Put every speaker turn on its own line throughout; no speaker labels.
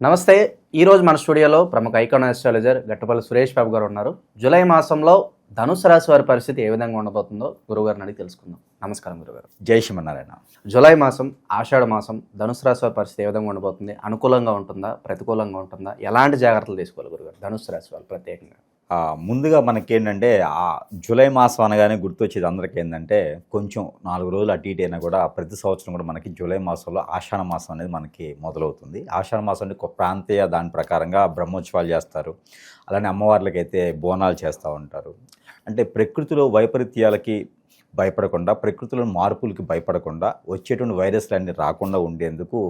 నమస్తే ఈరోజు మన స్టూడియోలో ప్రముఖ ఐకాన్ ఆస్ట్రాలజర్ గట్టపల్లి సురేష్ బాబు గారు ఉన్నారు. జూలై మాసంలో ధనుసు రాశి వారి పరిస్థితి ఏ విధంగా ఉండబోతుందో గురువుగారిని అడిగి తెలుసుకుందాం. నమస్కారం గురుగారు.
జై శ్రీమన్నారాయణ.
జూలై మాసం ఆషాఢ మాసం ధనుసు రాశి వారి పరిస్థితి ఏ విధంగా ఉండబోతుంది? అనుకూలంగా ఉంటుందా? ప్రతికూలంగా ఉంటుందా? ఎలాంటి జాగ్రత్తలు తీసుకోవాలి గురుగారు? ధనుసు రాశి వాళ్ళు ప్రత్యేకంగా.
ముందుగా మనకేంటంటే ఆ జూలై మాసం అనగానే గుర్తొచ్చేది అందరికీ ఏంటంటే కొంచెం నాలుగు రోజులు అటు ఇటు అయినా కూడా ప్రతి సంవత్సరం కూడా మనకి జూలై మాసంలో ఆషాఢ మాసం అనేది మనకి మొదలవుతుంది. ఆషాఢ మాసం అంటే ఒక ప్రాంతీయ దాని ప్రకారంగా బ్రహ్మోత్సవాలు చేస్తారు. అలానే అమ్మవార్లకైతే బోనాలు చేస్తూ ఉంటారు. అంటే ప్రకృతిలో వైపరీత్యాలకి భయపడకుండా ప్రకృతిలో మార్పులకి భయపడకుండా వచ్చేటువంటి వైరస్లు అన్నీ రాకుండా ఉండేందుకు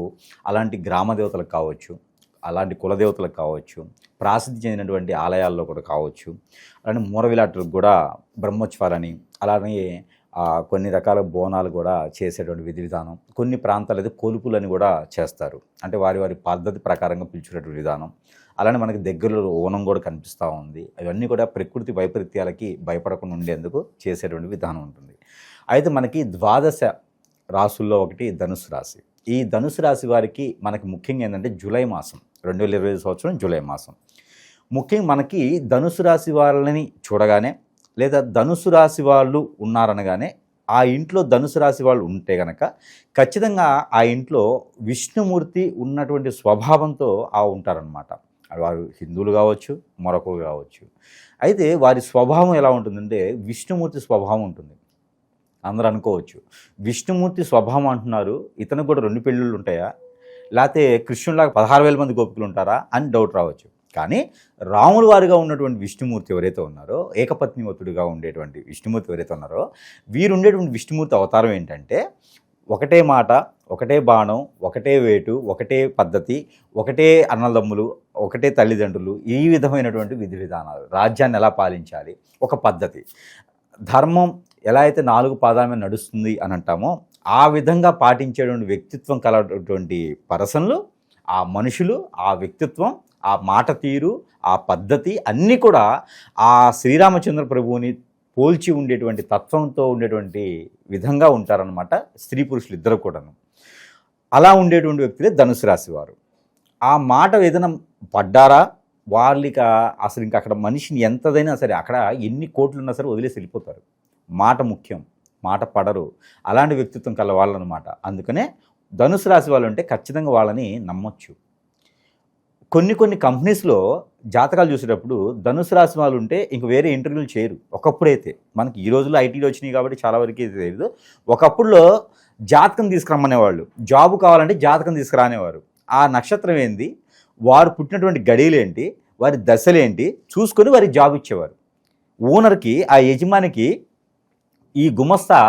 అలాంటి గ్రామ దేవతలకు కావచ్చు అలాంటి కులదేవతలకు కావచ్చు ప్రాసిద్ధి చెందినటువంటి ఆలయాల్లో కూడా కావచ్చు అలానే మూరవిలాటలకు కూడా బ్రహ్మోత్సవాలని అలానే కొన్ని రకాల బోనాలు కూడా చేసేటువంటి విధి విధానం కొన్ని ప్రాంతాలు అయితే కొలుపులని కూడా చేస్తారు. అంటే వారి వారి పద్ధతి ప్రకారంగా పిలిచేటువంటి విధానం. అలానే మనకి దగ్గరలో ఓనం కూడా కనిపిస్తూ ఉంది. అవన్నీ కూడా ప్రకృతి వైపరీత్యాలకి భయపడకుండా ఉండేందుకు చేసేటువంటి విధానం ఉంటుంది. అయితే మనకి ద్వాదశ రాసుల్లో ఒకటి ధనుసు రాశి. ఈ ధనుసు రాశి వారికి మనకి ముఖ్యంగా ఏంటంటే జూలై మాసం రెండు వేల ఇరవై సంవత్సరం జూలై మాసం. ముఖ్యంగా మనకి ధనుసు రాశి వాళ్ళని చూడగానే లేదా ధనుసు రాశి వాళ్ళు ఉన్నారనగానే ఆ ఇంట్లో ధనుసు రాశి వాళ్ళు ఉంటే గనక ఖచ్చితంగా ఆ ఇంట్లో విష్ణుమూర్తి ఉన్నటువంటి స్వభావంతో ఆ ఉంటారనమాట వారు హిందువులు కావచ్చు మరొకరు కావచ్చు. అయితే వారి స్వభావం ఎలా ఉంటుందంటే విష్ణుమూర్తి స్వభావం ఉంటుంది. అందరూ అనుకోవచ్చు. విష్ణుమూర్తి స్వభావం అంటున్నారు ఇతనికి కూడా రెండు పెళ్ళిళ్ళు ఉంటాయా? లేకపోతే కృష్ణులాగా పదహారు వేల మంది గోపికలు ఉంటారా అని డౌట్ రావచ్చు. కానీ రాముల వారిగా ఉన్నటువంటి విష్ణుమూర్తి ఎవరైతే ఉన్నారో ఏకపత్నివతుడిగా ఉండేటువంటి విష్ణుమూర్తి ఎవరైతే ఉన్నారో వీరు ఉండేటువంటి విష్ణుమూర్తి అవతారం ఏంటంటే ఒకటే మాట ఒకటే బాణం ఒకటే వేటు ఒకటే పద్ధతి ఒకటే అన్నదమ్ములు ఒకటే తల్లిదండ్రులు ఈ విధమైనటువంటి విధి విధానాలు. రాజ్యాన్ని ఎలా పాలించాలి? ఒక పద్ధతి. ధర్మం ఎలా అయితే నాలుగు పాదాల మీద నడుస్తుంది అని అంటామో ఆ విధంగా పాటించేటువంటి వ్యక్తిత్వం కలటువంటి పర్సన్లు ఆ మనుషులు ఆ వ్యక్తిత్వం ఆ మాట తీరు ఆ పద్ధతి అన్నీ కూడా ఆ శ్రీరామచంద్ర ప్రభువుని పోల్చి ఉండేటువంటి తత్వంతో ఉండేటువంటి విధంగా ఉంటారనమాట స్త్రీ పురుషులు ఇద్దరు కూడాను. అలా ఉండేటువంటి వ్యక్తులే ధనుసు రాశి వారు ఆ మాట ఏదైనా పడ్డారా? వాళ్ళకి అసలు ఇంకా అక్కడ మనిషిని ఎంతదైనా సరే అక్కడ ఎన్ని కోట్లు ఉన్నా సరే వదిలేసి వెళ్ళిపోతారు. మాట ముఖ్యం మాట పడరు. అలాంటి వ్యక్తిత్వం కల వాళ్ళనమాట. అందుకనే ధనుసు రాశి వాళ్ళు అంటే ఖచ్చితంగా వాళ్ళని నమ్మొచ్చు. కొన్ని కొన్ని కంపెనీస్లో జాతకాలు చూసేటప్పుడు ధనుసు రాశి వాళ్ళు ఉంటే ఇంక వేరే ఇంటర్వ్యూలు చేయరు. ఒకప్పుడైతే మనకి ఈ రోజుల్లో ఐటీలు వచ్చినాయి కాబట్టి చాలా వరకు అయితే తెలియదు. ఒకప్పుడులో జాతకం తీసుకురమ్మనేవాళ్ళు. జాబ్ కావాలంటే జాతకం తీసుకురానేవారు. ఆ నక్షత్రం ఏంది? వారు పుట్టినటువంటి గడియలేంటి వారి దశలేంటి చూసుకొని వారికి జాబ్ ఇచ్చేవారు. ఓనర్కి ఆ యజమానికి ఈ గుమస్తా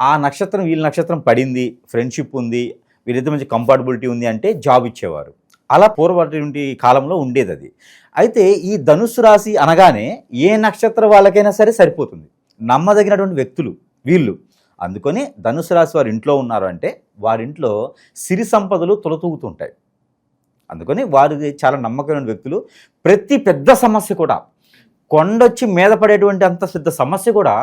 ఆ నక్షత్రం వీళ్ళ నక్షత్రం పడింది ఫ్రెండ్షిప్ ఉంది వీరిద్దరి మంచి కంఫర్టబిలిటీ ఉంది అంటే జాబ్ ఇచ్చేవారు. అలా పూర్వటువంటి కాలంలో ఉండేది అది. అయితే ఈ ధనుసు రాశి అనగానే ఏ నక్షత్రం వాళ్ళకైనా సరే సరిపోతుంది. నమ్మదగినటువంటి వ్యక్తులు వీళ్ళు. అందుకని ధనుసు రాశి వారి ఇంట్లో ఉన్నారు అంటే వారింట్లో సిరి సంపదలు తొలతూగుతుంటాయి. అందుకని వారు చాలా నమ్మకమైన వ్యక్తులు. ప్రతి పెద్ద సమస్య కూడా కొండొచ్చి మీద పడేటువంటి అంత పెద్ద సమస్య కూడా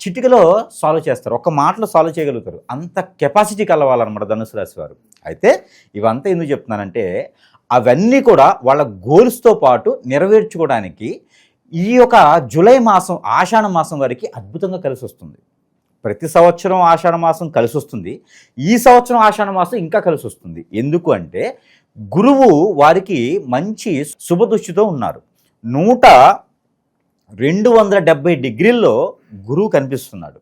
చిటికలో సాల్వ్ చేస్తారు. ఒక మాటలో సాల్వ్ చేయగలుగుతారు. అంత కెపాసిటీ కలవాలన్నమాట ధనుసు రాశి వారు. అయితే ఇవంతా ఎందుకు చెప్తున్నానంటే అవన్నీ కూడా వాళ్ళ గోల్స్తో పాటు నెరవేర్చుకోవడానికి ఈ యొక్క జూలై మాసం ఆషాఢ మాసం వారికి అద్భుతంగా కలిసి వస్తుంది. ప్రతి సంవత్సరం ఆషాఢ మాసం కలిసి వస్తుంది. ఈ సంవత్సరం ఆషాఢ మాసం ఇంకా కలిసి వస్తుంది. ఎందుకు అంటే గురువు వారికి మంచి శుభదృష్టితో ఉన్నారు. నూట రెండు వందల డెబ్బై డిగ్రీల్లో గురువు కనిపిస్తున్నాడు.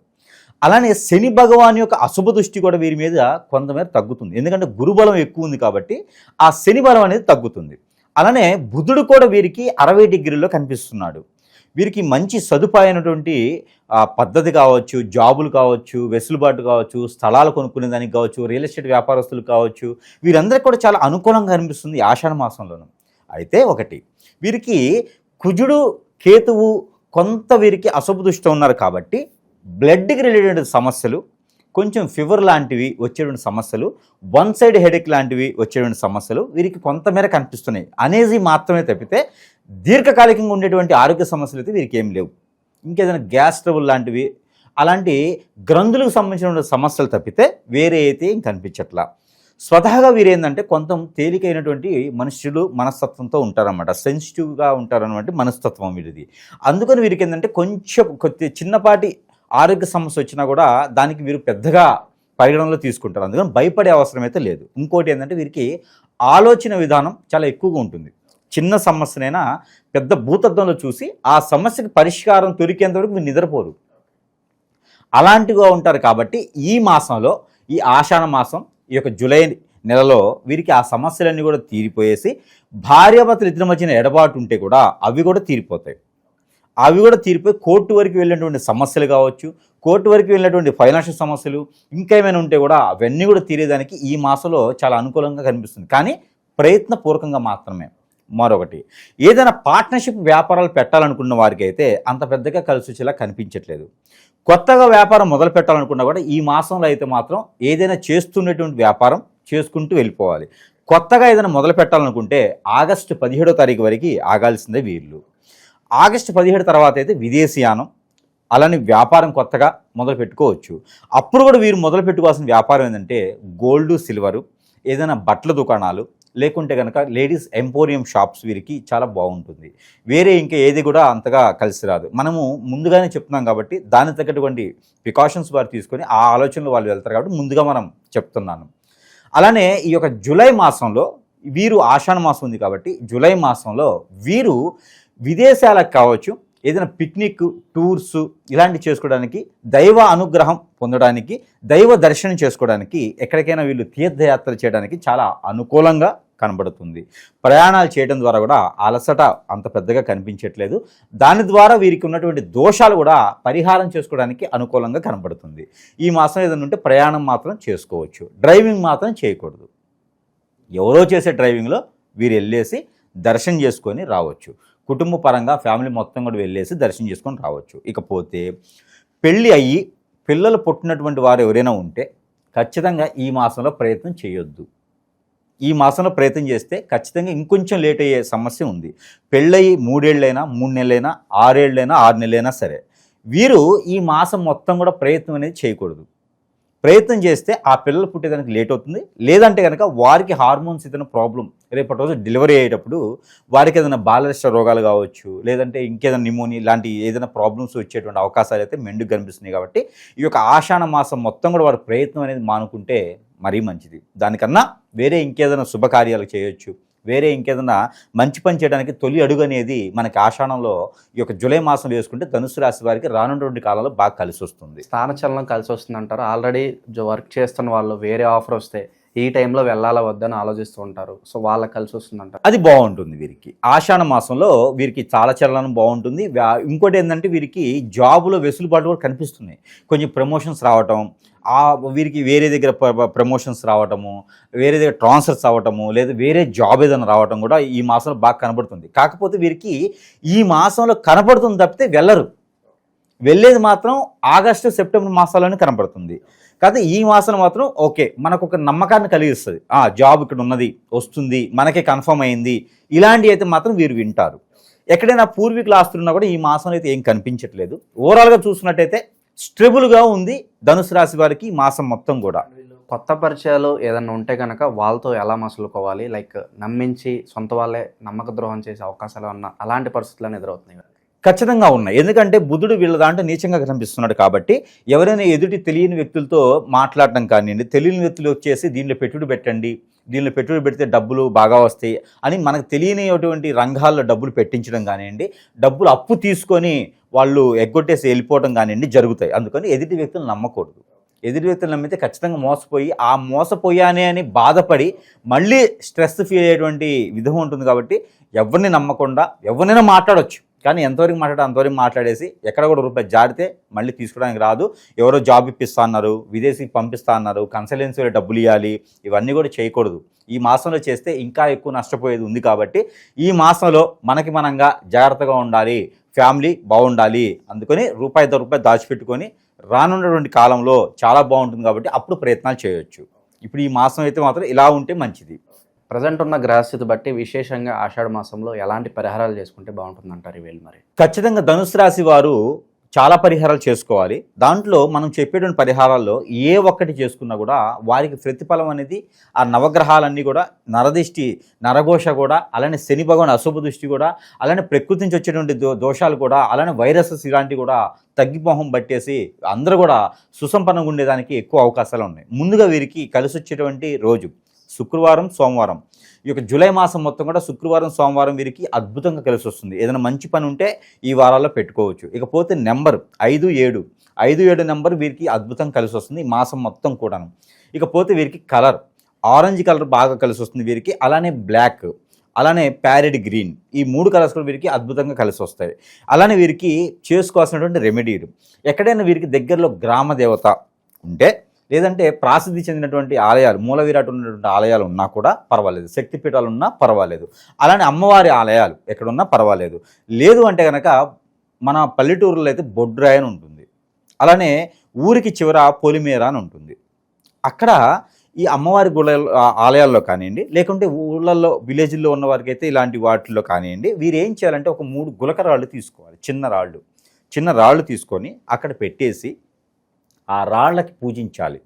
అలానే శని భగవాన్ యొక్క అశుభ దృష్టి కూడా వీరి మీద కొంతమేర తగ్గుతుంది. ఎందుకంటే గురుబలం ఎక్కువ ఉంది కాబట్టి ఆ శని బలం అనేది తగ్గుతుంది. అలానే బుధుడు కూడా వీరికి అరవై డిగ్రీల్లో కనిపిస్తున్నాడు. వీరికి మంచి సదుపాయమైనటువంటి పద్ధతి కావచ్చు జాబులు కావచ్చు వెసులుబాటు కావచ్చు స్థలాలు కొనుక్కునే దానికి కావచ్చు రియల్ ఎస్టేట్ వ్యాపారస్తులు కావచ్చు వీరందరికీ కూడా చాలా అనుకూలంగా కనిపిస్తుంది ఆషాఢ మాసంలోనూ. అయితే ఒకటి వీరికి కుజుడు కేతువు కొంత వీరికి అశుభ దృష్టిలో ఉన్నారు కాబట్టి బ్లడ్కి రిలేటెడ్ సమస్యలు కొంచెం ఫీవర్ లాంటివి వచ్చేటువంటి సమస్యలు వన్ సైడ్ హెడేక్ లాంటివి వచ్చేటువంటి సమస్యలు వీరికి కొంతమేర కనిపిస్తున్నాయి. అనేది మాత్రమే తప్పితే దీర్ఘకాలికంగా ఉండేటువంటి ఆరోగ్య సమస్యలు అయితే వీరికి ఏం లేవు. ఇంకేదైనా గ్యాస్ ట్రబుల్ లాంటివి అలాంటి గ్రంథులకు సంబంధించిన సమస్యలు తప్పితే వేరే అయితే ఇంక కనిపించట్లా. స్వతహాగా వీరేందంటే కొంత తేలికైనటువంటి మనుషులు మనస్తత్వంతో ఉంటారన్నమాట. సెన్సిటివ్గా ఉంటారన్నమాట మనస్తత్వం వీరిది. అందుకని వీరికి ఏంటంటే కొంచెం కొద్ది చిన్నపాటి ఆరోగ్య సమస్య వచ్చినా కూడా దానికి వీరు పెద్దగా పరిగణనలో తీసుకుంటారు. అందుకని భయపడే అవసరం అయితే లేదు. ఇంకోటి ఏంటంటే వీరికి ఆలోచన విధానం చాలా ఎక్కువగా ఉంటుంది. చిన్న సమస్యనైనా పెద్ద భూతత్వంలో చూసి ఆ సమస్యకి పరిష్కారం దొరికేంత వరకు మీరు నిద్రపోరు. అలాంటిగా ఉంటారు కాబట్టి ఈ మాసంలో ఈ ఆషాఢ మాసం ఈ యొక్క జూలై నెలలో వీరికి ఆ సమస్యలన్నీ కూడా తీరిపోయేసి భార్యాభర్తలు ఇద్దరి మధ్యన ఎడబాటు ఉంటే కూడా అవి కూడా తీరిపోతాయి. అవి కూడా తీరిపోయి కోర్టు వరకు వెళ్ళినటువంటి సమస్యలు కావచ్చు కోర్టు వరకు వెళ్ళినటువంటి ఫైనాన్షియల్ సమస్యలు ఇంకా ఏమైనా ఉంటే కూడా అవన్నీ కూడా తీరేదానికి ఈ మాసంలో చాలా అనుకూలంగా కనిపిస్తుంది. కానీ ప్రయత్నపూర్వకంగా మాత్రమే. మరొకటి ఏదైనా పార్ట్నర్షిప్ వ్యాపారాలు పెట్టాలనుకున్న వారికి అయితే అంత పెద్దగా కలిసి వచ్చేలా కనిపించట్లేదు. కొత్తగా వ్యాపారం మొదలు పెట్టాలనుకున్నా కూడా ఈ మాసంలో అయితే మాత్రం ఏదైనా చేస్తున్నటువంటి వ్యాపారం చేసుకుంటూ వెళ్ళిపోవాలి. కొత్తగా ఏదైనా మొదలు పెట్టాలనుకుంటే ఆగస్టు పదిహేడో తారీఖు వరకు ఆగాల్సిందే వీళ్ళు. ఆగస్టు పదిహేడు తర్వాత అయితే విదేశీయానం అలానే వ్యాపారం కొత్తగా మొదలు పెట్టుకోవచ్చు. అప్పుడు కూడా వీరు మొదలు పెట్టుకోవాల్సిన వ్యాపారం ఏంటంటే గోల్డ్ సిల్వరు ఏదైనా బట్టల దుకాణాలు లేకుంటే కనుక లేడీస్ ఎంపోరియం షాప్స్ వీరికి చాలా బాగుంటుంది. వేరే ఇంకా ఏది కూడా అంతగా కలిసి రాదు. మనము ముందుగానే చెప్తున్నాం కాబట్టి దానికి తగ్గటువంటి ప్రికాషన్స్ వారు తీసుకొని ఆ ఆలోచనలు వాళ్ళు వెళ్తారు కాబట్టి ముందుగా మనం చెప్తున్నాను. అలానే ఈ యొక్క జూలై మాసంలో వీరు ఆషాఢ మాసం ఉంది కాబట్టి జూలై మాసంలో వీరు విదేశాలకు కావచ్చు ఏదైనా పిక్నిక్ టూర్స్ ఇలాంటివి చేసుకోవడానికి దైవ అనుగ్రహం పొందడానికి దైవ దర్శనం చేసుకోవడానికి ఎక్కడికైనా వీళ్ళు తీర్థయాత్ర చేయడానికి చాలా అనుకూలంగా కనబడుతుంది. ప్రయాణాలు చేయడం ద్వారా కూడా అలసట అంత పెద్దగా కనిపించట్లేదు. దాని ద్వారా వీరికి ఉన్నటువంటి దోషాలు కూడా పరిహారం చేసుకోవడానికి అనుకూలంగా కనబడుతుంది. ఈ మాసం ఏదైనా ఉంటే ప్రయాణం మాత్రం చేసుకోవచ్చు. డ్రైవింగ్ మాత్రం చేయకూడదు. ఎవరో చేసే డ్రైవింగ్లో వీరు వెళ్ళేసి దర్శనం చేసుకొని రావచ్చు. కుటుంబ పరంగా ఫ్యామిలీ మొత్తం కూడా వెళ్ళేసి దర్శనం చేసుకొని రావచ్చు. ఇకపోతే పెళ్ళి అయ్యి పిల్లలు పుట్టినటువంటి వారు ఎవరైనా ఉంటే ఖచ్చితంగా ఈ మాసంలో ప్రయత్నం చేయొద్దు. ఈ మాసంలో ప్రయత్నం చేస్తే ఖచ్చితంగా ఇంకొంచెం లేట్ అయ్యే సమస్య ఉంది. పెళ్ళయి మూడేళ్ళైనా మూడు నెలలైనా ఆరేళ్ళైనా ఆరు నెలలైనా సరే వీరు ఈ మాసం మొత్తం కూడా ప్రయత్నం అనేది చేయకూడదు. ప్రయత్నం చేస్తే ఆ పిల్లలు పుట్టేదానికి లేట్ అవుతుంది. లేదంటే కనుక వారికి హార్మోన్స్ ఏదైనా ప్రాబ్లం రేపటి రోజు డెలివరీ అయ్యేటప్పుడు వారికి ఏదైనా బాలరిష్ట రోగాలు కావచ్చు లేదంటే ఇంకేదైనా నిమోని ఇలాంటి ఏదైనా ప్రాబ్లమ్స్ వచ్చేటువంటి అవకాశాలు అయితే మెండుకు కనిపిస్తున్నాయి కాబట్టి ఈ యొక్క ఆషాఢ మాసం మొత్తం కూడా వారి ప్రయత్నం అనేది మానుకుంటే మరీ మంచిది. దానికన్నా వేరే ఇంకేదైనా శుభకార్యాలు చేయొచ్చు. వేరే ఇంకేదైనా మంచి పని చేయడానికి తొలి అడుగు అనేది మనకి ఆషాఢంలో ఈ యొక్క జూలై మాసం వేసుకుంటే ధనుసు రాశి వారికి రానున్నటువంటి కాలంలో బాగా కలిసి వస్తుంది.
స్థానచలనం కలిసి వస్తుంది అంటారు ఆల్రెడీ వర్క్ చేస్తున్న వాళ్ళు వేరే ఆఫర్ వస్తే ఈ టైంలో వెళ్ళాలా వద్దని ఆలోచిస్తూ ఉంటారు. సో వాళ్ళకి కలిసి వస్తుంది అంటారు
అది బాగుంటుంది వీరికి. ఆషాఢ మాసంలో వీరికి చాలా చలనం బాగుంటుంది. ఇంకోటి ఏంటంటే వీరికి జాబులో వెసులుబాటు కూడా కనిపిస్తున్నాయి. కొంచెం ప్రమోషన్స్ రావటం ఆ వీరికి వేరే దగ్గర ప్ర- ప్రమోషన్స్ రావటము వేరే దగ్గర ట్రాన్స్ఫర్స్ అవ్వటము లేదా వేరే జాబ్ ఏదైనా రావటం కూడా ఈ మాసంలో బాగా కనబడుతుంది. కాకపోతే వీరికి ఈ మాసంలో కనబడుతుంది తప్పితే వెళ్ళరు. వెళ్ళేది మాత్రం ఆగస్టు సెప్టెంబర్ మాసాల్లోనే కనబడుతుంది. కాకపోతే ఈ మాసం మాత్రం ఓకే మనకు ఒక నమ్మకాన్ని కలిగిస్తుంది. ఆ జాబ్ ఇక్కడ ఉన్నది వస్తుంది మనకే కన్ఫర్మ్ అయింది ఇలాంటివి అయితే మాత్రం వీరు వింటారు. ఎక్కడైనా పూర్వీకుల ఆస్తులున్నా కూడా ఈ మాసంలో అయితే ఏం కనిపించట్లేదు. ఓవరాల్గా చూసినట్టయితే స్ట్రెబుల్గా ఉంది ధనుసు రాశి వారికి మాసం మొత్తం కూడా.
కొత్త పరిచయాలు ఏదైనా ఉంటే కనుక వాళ్ళతో ఎలా మసులుకోవాలి? లైక్ నమ్మించి సొంత వాళ్ళే నమ్మక ద్రోహం చేసే అవకాశాలు ఉన్న అలాంటి పరిస్థితులను ఎదురవుతున్నాయి?
ఖచ్చితంగా ఉన్నాయి. ఎందుకంటే బుద్ధుడు వీళ్ళ దాంట్లో నీచంగా కనిపిస్తున్నాడు కాబట్టి ఎవరైనా ఎదుటి తెలియని వ్యక్తులతో మాట్లాడటం కానివ్వండి తెలియని వ్యక్తులు వచ్చేసి దీనిలో పెట్టుబడి పెట్టండి దీనిలో పెట్టుబడి పెడితే డబ్బులు బాగా వస్తాయి అని మనకు తెలియనిటువంటి రంగాల్లో డబ్బులు పెట్టించడం కానివ్వండి డబ్బులు అప్పు తీసుకొని వాళ్ళు ఎగ్గొట్టేసి వెళ్ళిపోవడం కానివ్వండి జరుగుతాయి. అందుకని ఎదుటి వ్యక్తులు నమ్మకూడదు. ఎదుటి వ్యక్తులు నమ్మితే ఖచ్చితంగా మోసపోయి ఆ మోసపోయానే అని బాధపడి మళ్ళీ స్ట్రెస్ ఫీల్ అయ్యేటువంటి విధం ఉంటుంది కాబట్టి ఎవరిని నమ్మకుండా ఎవరినైనా మాట్లాడవచ్చు కానీ ఎంతవరకు మాట్లాడే అంతవరకు మాట్లాడేసి ఎక్కడ కూడా రూపాయి జారితే మళ్ళీ తీసుకోవడానికి రాదు. ఎవరో జాబ్ ఇప్పిస్తా అన్నారు విదేశీకి పంపిస్తా అన్నారు కన్సల్టెన్సీలో డబ్బులు ఇవ్వాలి ఇవన్నీ కూడా చేయకూడదు. ఈ మాసంలో చేస్తే ఇంకా ఎక్కువ నష్టపోయేది ఉంది కాబట్టి ఈ మాసంలో మనకి మనంగా జాగ్రత్తగా ఉండాలి ఫ్యామిలీ బాగుండాలి అందుకని రూపాయి దో రూపాయి దాచిపెట్టుకొని రానున్నటువంటి కాలంలో చాలా బాగుంటుంది కాబట్టి అప్పుడు ప్రయత్నాలు చేయొచ్చు. ఇప్పుడు ఈ మాసం అయితే మాత్రం ఇలా ఉంటే మంచిది.
ప్రజెంట్ ఉన్న గ్రహస్థితి బట్టి విశేషంగా ఆషాఢ మాసంలో ఎలాంటి పరిహారాలు చేసుకుంటే బాగుంటుంది అంటారు వీళ్ళు మరి?
ఖచ్చితంగా ధనుసు రాశి వారు చాలా పరిహారాలు చేసుకోవాలి. దాంట్లో మనం చెప్పేటువంటి పరిహారాల్లో ఏ ఒక్కటి చేసుకున్నా కూడా వారికి ప్రతిఫలం అనేది ఆ నవగ్రహాలన్నీ కూడా నరదిష్టి నరఘోష కూడా అలానే శని భగవాన్ అశుభ దృష్టి కూడా అలానే ప్రకృతి నుంచి వచ్చేటువంటి దో దోషాలు కూడా అలానే వైరసెస్ ఇలాంటివి కూడా తగ్గిపోహం పట్టేసి అందరూ కూడా సుసంపన్నంగా ఉండేదానికి ఎక్కువ అవకాశాలు ఉన్నాయి. ముందుగా వీరికి కలిసి వచ్చేటువంటి రోజు. శుక్రవారం సోమవారం. ఈ యొక్క జూలై మాసం మొత్తం కూడా శుక్రవారం సోమవారం వీరికి అద్భుతంగా కలిసి వస్తుంది. ఏదైనా మంచి పని ఉంటే ఈ వారాల్లో పెట్టుకోవచ్చు. ఇకపోతే నెంబర్ ఐదు ఏడు. ఐదు ఏడు నెంబర్ వీరికి అద్భుతం కలిసి వస్తుంది ఈ మాసం మొత్తం కూడాను. ఇకపోతే వీరికి కలర్. ఆరెంజ్ కలర్ బాగా కలిసి వస్తుంది వీరికి. అలానే బ్లాక్. అలానే ప్యారెడ్ గ్రీన్. ఈ మూడు కలర్స్ కూడా వీరికి అద్భుతంగా కలిసి వస్తాయి. అలానే వీరికి చేసుకోవాల్సినటువంటి రెమెడీలు. ఎక్కడైనా వీరికి దగ్గరలో గ్రామ దేవత ఉంటే లేదంటే ప్రాసిద్ధి చెందినటువంటి ఆలయాలు మూల విరాట్ ఉన్నటువంటి ఆలయాలు ఉన్నా కూడా పర్వాలేదు. శక్తిపీఠాలు ఉన్నా పర్వాలేదు. అలానే అమ్మవారి ఆలయాలు ఎక్కడున్నా పర్వాలేదు. లేదు అంటే కనుక మన పల్లెటూరులో అయితే బొడ్రాయ్ అని ఉంటుంది. అలానే ఊరికి చివర పొలిమేర అని ఉంటుంది. అక్కడ ఈ అమ్మవారి గుళ్ళ ఆలయాల్లో కానివ్వండి లేకుంటే ఊళ్ళల్లో విలేజ్లో ఉన్న వారికి అయితే ఇలాంటి వాటిల్లో కానివ్వండి వీరు ఏం చేయాలంటే ఒక మూడు గులకరాళ్ళు తీసుకోవాలి. చిన్న రాళ్ళు. చిన్న రాళ్ళు తీసుకొని అక్కడ పెట్టేసి ఆ రాళ్ళకి పూజించాలి.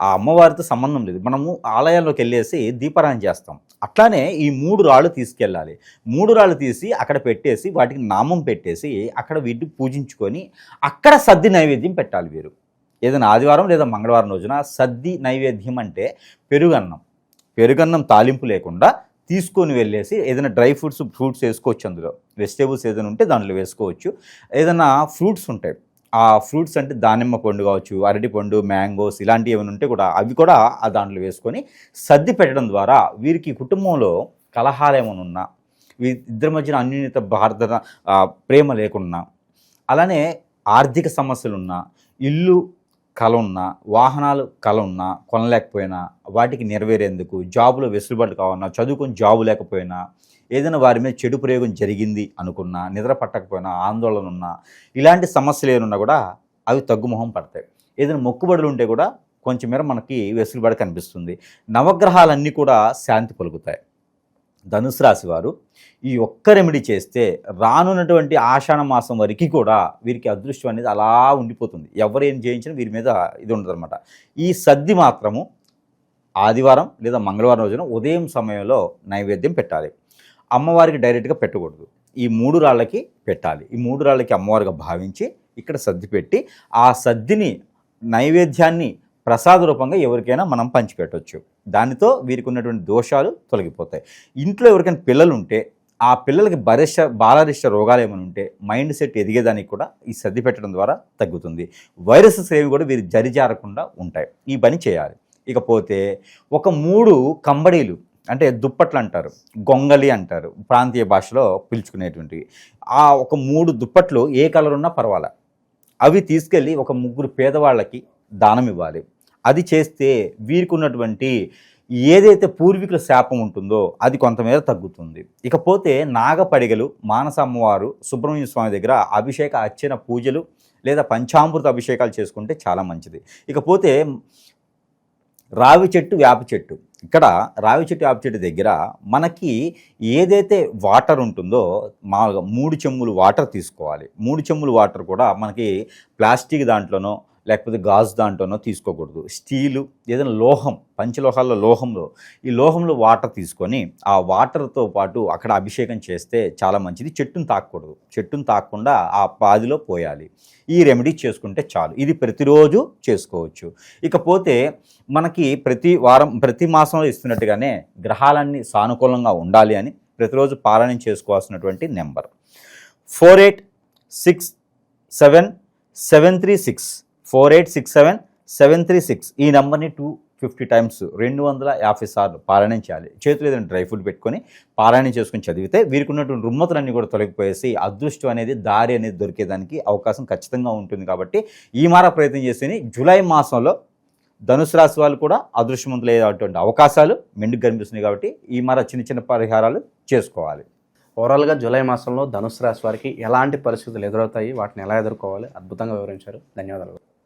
ఆ అమ్మవారితో సంబంధం లేదు. మనము ఆలయాల్లోకి వెళ్ళేసి దీపారాయణ చేస్తాం. అట్లానే ఈ మూడు రాళ్ళు తీసుకెళ్ళాలి. మూడు రాళ్ళు తీసి అక్కడ పెట్టేసి వాటికి నామం పెట్టేసి అక్కడ వీటిని పూజించుకొని అక్కడ సద్ది నైవేద్యం పెట్టాలి వీరు. ఏదైనా ఆదివారం లేదా మంగళవారం రోజున సద్ది నైవేద్యం అంటే పెరుగన్నం. పెరుగన్నం తాలింపు లేకుండా తీసుకొని వెళ్ళేసి ఏదైనా డ్రై ఫ్రూట్స్ ఫ్రూట్స్ వేసుకోవచ్చు అందులో. వెజిటేబుల్స్ ఏదైనా ఉంటే దాంట్లో వేసుకోవచ్చు. ఏదైనా ఫ్రూట్స్ ఉంటాయి. ఆ ఫ్రూట్స్ అంటే దానిమ్మ పండు కావచ్చు అరటి పండు మ్యాంగోస్ ఇలాంటివి ఏమైనా ఉంటే కూడా అవి కూడా ఆ దాంట్లో వేసుకొని సర్ది పెట్టడం ద్వారా వీరికి కుటుంబంలో కలహాలు ఏమైనా ఉన్నా వీ ఇద్దరి మధ్యన అన్యూన్యత భారత ప్రేమ లేకున్నా అలానే ఆర్థిక సమస్యలున్నా ఇల్లు కళ ఉన్నా వాహనాలు కళ ఉన్నా కొనలేకపోయినా వాటికి నెరవేరేందుకు జాబులో వెసులుబాటు కావాలన్నా చదువుకొని జాబు లేకపోయినా ఏదైనా వారి మీద చెడు ప్రయోగం జరిగింది అనుకున్నా నిద్ర పట్టకపోయినా ఆందోళన ఉన్నా ఇలాంటి సమస్యలు ఏమన్నా కూడా అవి తగ్గుముఖం పడతాయి. ఏదైనా మొక్కుబడులు ఉంటే కూడా కొంచెం మేర మనకి వెసులుబాటు కనిపిస్తుంది. నవగ్రహాలన్నీ కూడా శాంతి పలుకుతాయి. ధనుసు రాశి వారు ఈ ఒక్క రెమెడీ చేస్తే రానున్నటువంటి ఆషాఢ మాసం వరకు కూడా వీరికి అదృష్టం అనేది అలా ఉండిపోతుంది. ఎవరు ఏం చేయించినా వీరి మీద ఇది ఉండదన్నమాట. ఈ సద్ది మాత్రము ఆదివారం లేదా మంగళవారం రోజున ఉదయం సమయంలో నైవేద్యం పెట్టాలి. అమ్మవారికి డైరెక్ట్గా పెట్టకూడదు. ఈ మూడు రాళ్ళకి పెట్టాలి. ఈ మూడు రాళ్ళకి అమ్మవారిగా భావించి ఇక్కడ సద్ది పెట్టి ఆ సద్దిని నైవేద్యాన్ని ప్రసాద రూపంగా ఎవరికైనా మనం పంచిపెట్టవచ్చు దానితో వీరికి ఉన్నటువంటి దోషాలు తొలగిపోతాయి. ఇంట్లో ఎవరికైనా పిల్లలు ఉంటే ఆ పిల్లలకి బరిష్ట బాలరిష్ట రోగాలు ఏమైనా ఉంటే మైండ్ సెట్ ఎదిగేదానికి కూడా ఈ సర్ది పెట్టడం ద్వారా తగ్గుతుంది. వైరసెస్ ఏవి కూడా వీరు జరిజారకుండా ఉంటాయి. ఈ పని చేయాలి. ఇకపోతే ఒక మూడు కంబడీలు అంటే దుప్పట్లు అంటారు గొంగలి అంటారు ప్రాంతీయ భాషలో పిలుచుకునేటువంటివి. ఆ ఒక మూడు దుప్పట్లు ఏ కలర్ ఉన్నా పర్వాలే. అవి తీసుకెళ్ళి ఒక ముగ్గురు పేదవాళ్ళకి దానం ఇవ్వాలి. అది చేస్తే వీరికి ఉన్నటువంటి ఏదైతే పూర్వీకుల శాపం ఉంటుందో అది కొంతమేర తగ్గుతుంది. ఇకపోతే నాగపడిగలు మానసమ్మవారు సుబ్రహ్మణ్య స్వామి దగ్గర అభిషేక అర్చన పూజలు లేదా పంచామృత అభిషేకాలు చేసుకుంటే చాలా మంచిది. ఇకపోతే రావి చెట్టు వేప చెట్టు. ఇక్కడ రావి చెట్టు వేప చెట్టు దగ్గర మనకి ఏదైతే వాటర్ ఉంటుందో మామూలుగా మూడు చెమ్ములు వాటర్ తీసుకోవాలి. మూడు చెమ్ములు వాటర్ కూడా మనకి ప్లాస్టిక్ దాంట్లోనో లేకపోతే గాజు దాంట్లోనో తీసుకోకూడదు. స్టీలు ఏదైనా లోహం పంచలోహాల్లో లోహంలో ఈ లోహంలో వాటర్ తీసుకొని ఆ వాటర్తో పాటు అక్కడ అభిషేకం చేస్తే చాలా మంచిది. చెట్టును తాకూడదు చెట్టును తాకకుండా ఆ పాదిలో పోయాలి. ఈ రెమెడీ చేసుకుంటే చాలు. ఇది ప్రతిరోజు చేసుకోవచ్చు. ఇకపోతే మనకి ప్రతి వారం ప్రతి మాసంలో ఇస్తున్నట్టుగానే గ్రహాలన్నీ సానుకూలంగా ఉండాలి అని ప్రతిరోజు పారాయణం చేసుకోవాల్సినటువంటి number. Four eight six seven seven three six four eight six seven seven three six. ఈ నెంబర్ని టూ ఫిఫ్టీ టైమ్స్ రెండు వందల యాభై సార్లు పారాయణం చేయాలి. చేతులు ఏదైనా డ్రై ఫ్రూట్ పెట్టుకొని పారాయణం చేసుకుని చదివితే వీరికి ఉన్నటువంటి రుమ్మతులన్నీ కూడా తొలగిపోయేసి అదృష్టం అనేది దారి అనేది దొరికేదానికి అవకాశం ఖచ్చితంగా ఉంటుంది కాబట్టి ఈ మార ప్రయత్నం చేసి జూలై మాసంలో ధనుసు రాశి వాళ్ళు కూడా అదృష్టవంతులు అయ్యేటువంటి అవకాశాలు మెండుకు కనిపిస్తున్నాయి కాబట్టి ఈ మార చిన్న చిన్న పరిహారాలు చేసుకోవాలి.
ఓవరాల్గా జూలై మాసంలో ధనుసు రాశి వారికి ఎలాంటి పరిస్థితులు ఎదురవుతాయి? వాటిని ఎలా ఎదుర్కోవాలి? అద్భుతంగా వివరించారు. ధన్యవాదాలు.